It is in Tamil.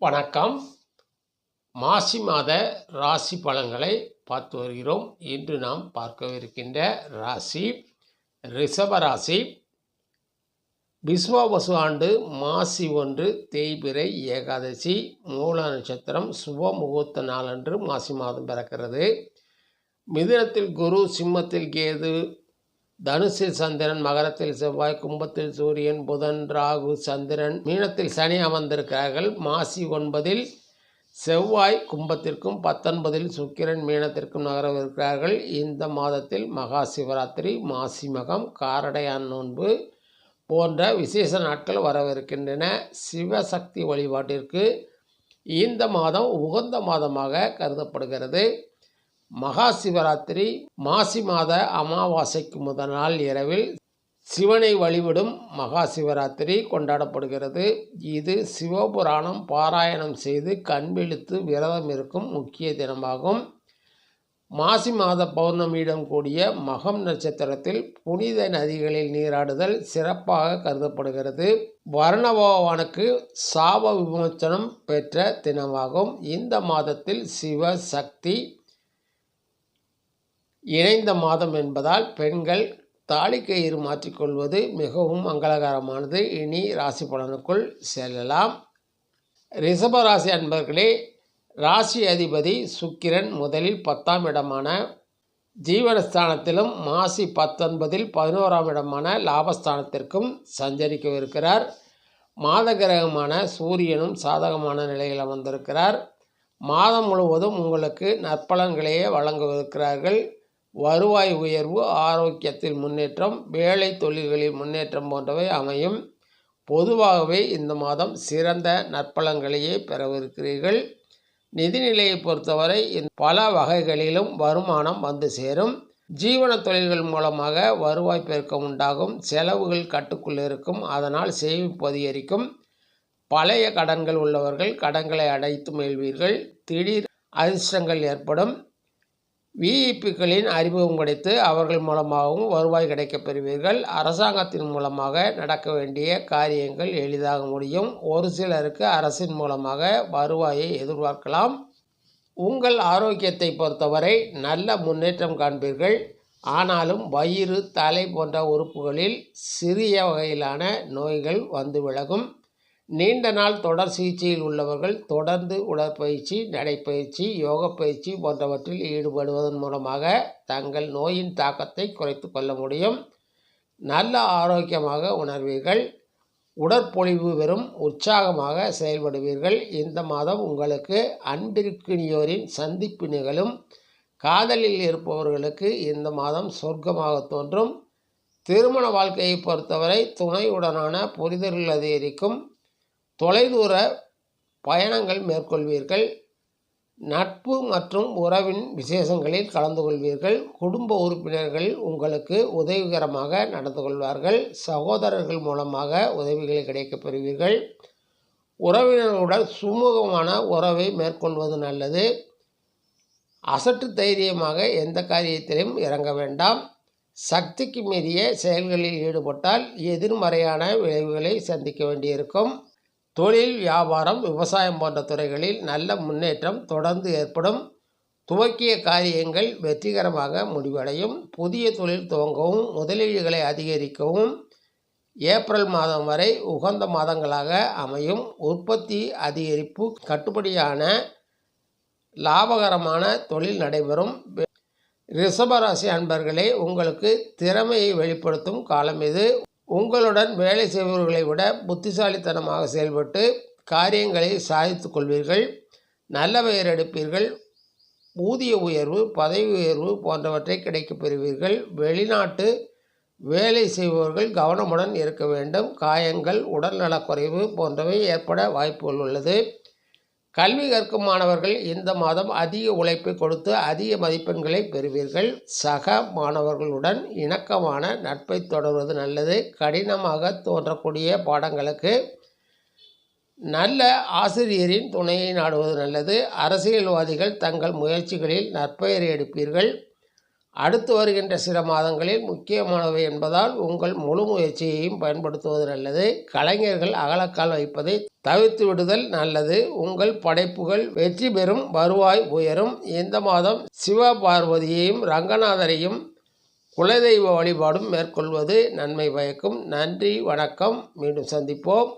வணக்கம். மாசி மாத ராசி பலன்களை பார்த்து வருகிறோம். இன்று நாம் பார்க்கவிருக்கின்ற ராசி ரிஷப ராசி. விஸ்வாவசு ஆண்டு மாசி ஒன்று தேய்பிறை ஏகாதசி மூல நட்சத்திரம் சுப முகூர்த்த நாளன்று மாசி மாதம் பிறக்கிறது. மிதுனத்தில் குரு சிம்மத்தில் கேது தனுசில் சந்திரன் மகரத்தில் செவ்வாய் கும்பத்தில் சூரியன் புதன் ராகு சந்திரன் மீனத்தில் சனி அமர்ந்திருக்கிறார்கள். மாசி ஒன்பதில் செவ்வாய் கும்பத்திற்கும் பத்தொன்பதில் சுக்கிரன் மீனத்திற்கும் நகரவிருக்கிறார்கள் இந்த மாதத்தில் மகா சிவராத்திரி மாசி மகம் காரடையான் நோன்பு போன்ற விசேஷ நாட்கள் வரவிருக்கின்றன. சிவசக்தி வழிபாட்டிற்கு இந்த மாதம் உகந்த மாதமாக கருதப்படுகிறது. மகா சிவராத்திரி மாசி மாத அமாவாசைக்கு முதல் நாள் இரவில் சிவனை வழிபடும் மகா சிவராத்திரி கொண்டாடப்படுகிறது. இது சிவபுராணம் பாராயணம் செய்து கண்விழித்து விரதம் இருக்கும் முக்கிய தினமாகும். மாசி மாத பௌர்ணமியிடம் கூடிய மகம் நட்சத்திரத்தில் புனித நதிகளில் நீராடுதல் சிறப்பாக கருதப்படுகிறது. வர்ணபகவானுக்கு சாப விமோச்சனம் பெற்ற தினமாகும். இந்த மாதத்தில் சிவ சக்தி இணைந்த மாதம் என்பதால் பெண்கள் தாலி கயிறு மாற்றிக்கொள்வது மிகவும் மங்களகரமானது. இனி ராசி பலனுக்குள் செல்லலாம். ரிஷப ராசி அன்பர்களே ராசி அதிபதி சுக்கிரன் முதலில் பத்தாம் இடமான ஜீவனஸ்தானத்திலும் மாசி பத்தொன்பதில் பதினோராம் இடமான லாபஸ்தானத்திற்கும் சஞ்சரிக்கவிருக்கிறார். மாத கிரகமான சூரியனும் சாதகமான நிலையில் அமர்ந்திருக்கிறார். மாதம் முழுவதும் உங்களுக்கு நற்பலன்களையே வழங்கவிருக்கிறார்கள் வருவாய் உயர்வு ஆரோக்கியத்தில் முன்னேற்றம் வேலை தொழில்களில் முன்னேற்றம் போன்றவை அமையும். பொதுவாகவே இந்த மாதம் சிறந்த நற்பலன்களையே பெறவிருக்கிறீர்கள். நிதிநிலையை பொறுத்தவரை பல வகைகளிலும் வருமானம் வந்து சேரும். ஜீவன தொழில்கள் மூலமாக வருவாய் பெருக்கம் உண்டாகும். செலவுகள் கட்டுக்குள் இருக்கும். அதனால் சேமிப்பு அதிகரிக்கும். பழைய கடன்கள் உள்ளவர்கள் கடன்களை அடைத்து மீள்வீர்கள் திடீர் அதிர்ஷ்டங்கள் ஏற்படும். விஇபிக்களின் அறிமுகம் கிடைத்து அவர்கள் மூலமாகவும் வருவாய் கிடைக்கப் பெறுவீர்கள். அரசாங்கத்தின் மூலமாக நடக்க வேண்டிய காரியங்கள் எளிதாக முடியும். ஒரு சிலருக்கு அரசின் மூலமாக வருவாயை எதிர்பார்க்கலாம். உங்கள் ஆரோக்கியத்தை பொறுத்தவரை நல்ல முன்னேற்றம் காண்பீர்கள். ஆனாலும் வயிறு தலை போன்ற உறுப்புகளில் சிறிய வகையிலான நோய்கள் வந்து விலகும். நீண்ட நாள் தொடர் சிகிச்சையில் உள்ளவர்கள் தொடர்ந்து உடற்பயிற்சி நடைப்பயிற்சி யோக பயிற்சி போன்றவற்றில் ஈடுபடுவதன் மூலமாக தங்கள் நோயின் தாக்கத்தை குறைத்து கொள்ள முடியும். நல்ல ஆரோக்கியமாக உணர்வீர்கள். உடற்பொழிவு வெறும் உற்சாகமாக செயல்படுவீர்கள். இந்த மாதம் உங்களுக்கு அன்பிற்கினியோரின் சந்திப்பு நிகழும். காதலில் இருப்பவர்களுக்கு இந்த மாதம் சொர்க்கமாக தோன்றும். திருமண வாழ்க்கையை பொறுத்தவரை துணையுடனான புரிதல்கள் அதிகரிக்கும். தொலைதூர பயணங்கள் மேற்கொள்வீர்கள். நட்பு மற்றும் உறவின் விசேஷங்களில் கலந்து கொள்வீர்கள். குடும்ப உறுப்பினர்கள் உங்களுக்கு உதவிகரமாக நடந்து கொள்வார்கள். சகோதரர்கள் மூலமாக உதவிகளை கிடைக்கப் பெறுவீர்கள். உறவினர்களுடன் சுமூகமான உறவை மேற்கொள்வது நல்லது. அசட்டு தைரியமாக எந்த காரியத்திலும் இறங்க வேண்டாம். சக்திக்கு மீறிய செயல்களில் ஈடுபட்டால் எதிர்மறையான விளைவுகளை சந்திக்க வேண்டியிருக்கும். தொழில் வியாபாரம் விவசாயம் போன்ற துறைகளில் நல்ல முன்னேற்றம் தொடர்ந்து ஏற்படும். துவக்கிய காரியங்கள் வெற்றிகரமாக முடிவடையும். புதிய தொழில் துவங்கவும் முதலீடுகளை அதிகரிக்கவும் ஏப்ரல் மாதம் வரை உகந்த மாதங்களாக அமையும். உற்பத்தி அதிகரிப்பு கட்டுப்படியான லாபகரமான தொழில் நடைபெறும். ரிஷபராசி அன்பர்களே உங்களுக்கு திறமையை வெளிப்படுத்தும் காலம் இது. உங்களுடன் வேலை செய்பவர்களை விட புத்திசாலித்தனமாக செயல்பட்டு காரியங்களை சாதித்து கொள்வீர்கள் நல்ல பெயர் எடுப்பீர்கள் ஊதிய உயர்வு பதவி உயர்வு போன்றவற்றை கிடைக்கப் பெறுவீர்கள். வெளிநாட்டு வேலை செய்பவர்கள் கவனமுடன் இருக்க வேண்டும். காயங்கள் உடல்நலக்குறைவு போன்றவை ஏற்பட வாய்ப்புகள் உள்ளது. கல்வி கற்கும் மாணவர்கள் இந்த மாதம் அதிக உழைப்பை கொடுத்து அதிக மதிப்பெண்களை பெறுவீர்கள். சக மாணவர்களுடன் இணக்கமான நட்பை தொடர்வது நல்லது. கடினமாக தோன்றக்கூடிய பாடங்களுக்கு நல்ல ஆசிரியரின் துணையை நாடுவது நல்லது. அரசியல்வாதிகள் தங்கள் முயற்சிகளில் நற்பெயரை எடுப்பீர்கள். அடுத்து வருகின்ற சில மாதங்களில் முக்கியமானவை என்பதால் உங்கள் முழு முயற்சியையும் பயன்படுத்துவது நல்லது. கலைஞர்கள் அகலக்கால் வைப்பதை தவிர்த்து விடுதல் நல்லது. உங்கள் படைப்புகள் வெற்றி பெறும் வருவாய் உயரும். இந்த மாதம் சிவ பார்வதியையும் ரங்கநாதரையும் குலதெய்வ வழிபாடும் மேற்கொள்வது நன்மை பயக்கும். நன்றி வணக்கம். மீண்டும் சந்திப்போம்.